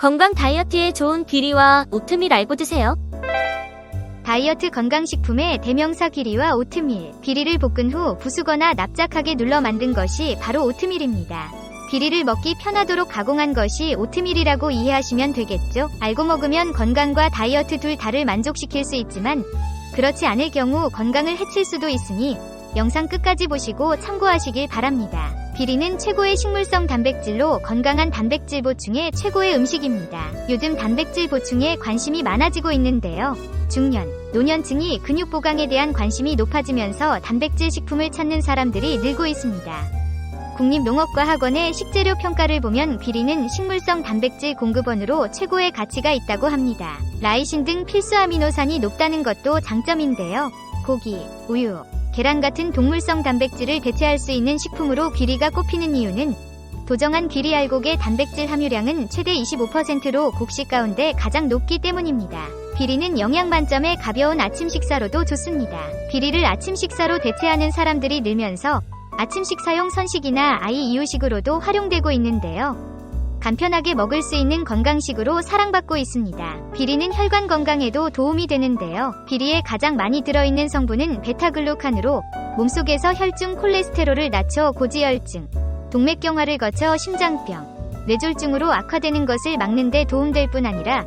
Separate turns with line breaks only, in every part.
건강 다이어트에 좋은 귀리와 오트밀 알고 드세요.
다이어트 건강식품의 대명사 귀리와 오트밀. 귀리를 볶은 후 부수거나 납작하게 눌러 만든 것이 바로 오트밀입니다. 귀리를 먹기 편하도록 가공한 것이 오트밀이라고 이해하시면 되겠죠? 알고 먹으면 건강과 다이어트 둘 다를 만족시킬 수 있지만 그렇지 않을 경우 건강을 해칠 수도 있으니 영상 끝까지 보시고 참고하시길 바랍니다. 비리는 최고의 식물성 단백질로 건강한 단백질 보충에 최고의 음식입니다. 요즘 단백질 보충에 관심이 많아지고 있는데요. 중년, 노년층이 근육 보강에 대한 관심이 높아지면서 단백질 식품을 찾는 사람들이 늘고 있습니다. 국립농업과학원의 식재료 평가를 보면 비리는 식물성 단백질 공급원으로 최고의 가치가 있다고 합니다. 라이신 등 필수 아미노산이 높다는 것도 장점인데요. 고기, 우유, 계란 같은 동물성 단백질을 대체할 수 있는 식품으로 귀리가 꼽히는 이유는 도정한 귀리 알곡의 단백질 함유량은 최대 25%로 곡식 가운데 가장 높기 때문입니다. 비리는 영양 만점의 가벼운 아침 식사로도 좋습니다. 비리를 아침 식사로 대체하는 사람들이 늘면서 아침 식사용 선식이나 아이 이유식으로도 활용되고 있는데요. 간편하게 먹을 수 있는 건강식으로 사랑받고 있습니다. 비리는 혈관 건강에도 도움이 되는데요. 비리에 가장 많이 들어있는 성분은 베타글루칸으로 몸속에서 혈중 콜레스테롤을 낮춰 고지혈증, 동맥경화를 거쳐 심장병, 뇌졸중으로 악화되는 것을 막는 데 도움될 뿐 아니라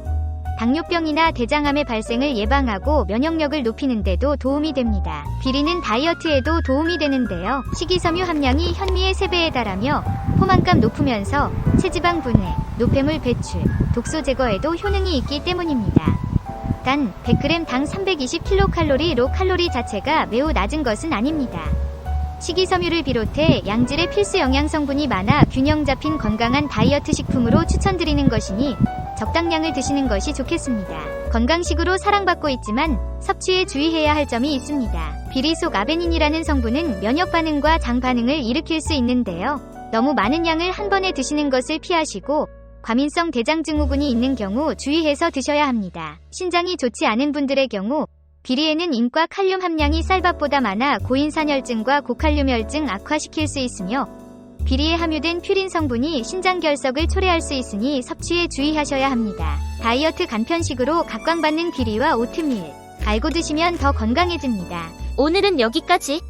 당뇨병이나 대장암의 발생을 예방하고 면역력을 높이는 데도 도움이 됩니다. 비리는 다이어트에도 도움이 되는데요. 식이섬유 함량이 현미의 3배에 달하며 포만감 높으면서 체지방 분해, 노폐물 배출, 독소 제거에도 효능이 있기 때문입니다. 단 100g 당 320kcal로 칼로리 자체가 매우 낮은 것은 아닙니다. 식이섬유를 비롯해 양질의 필수 영양 성분이 많아 균형 잡힌 건강한 다이어트 식품으로 추천드리는 것이니 적당량을 드시는 것이 좋겠습니다. 건강식으로 사랑받고 있지만 섭취에 주의해야 할 점이 있습니다. 비리 속 아베닌이라는 성분은 면역 반응과 장 반응을 일으킬 수 있는데요. 너무 많은 양을 한 번에 드시는 것을 피하시고 과민성 대장 증후군이 있는 경우 주의해서 드셔야 합니다. 신장이 좋지 않은 분들의 경우 비리에는 인과 칼륨 함량이 쌀밥보다 많아 고인산혈증과 고칼륨혈증 악화시킬 수 있으며 비리에 함유된 퓨린 성분이 신장 결석을 초래할 수 있으니 섭취에 주의하셔야 합니다. 다이어트 간편식으로 각광받는 비리와 오트밀 알고 드시면 더 건강해집니다.
오늘은 여기까지.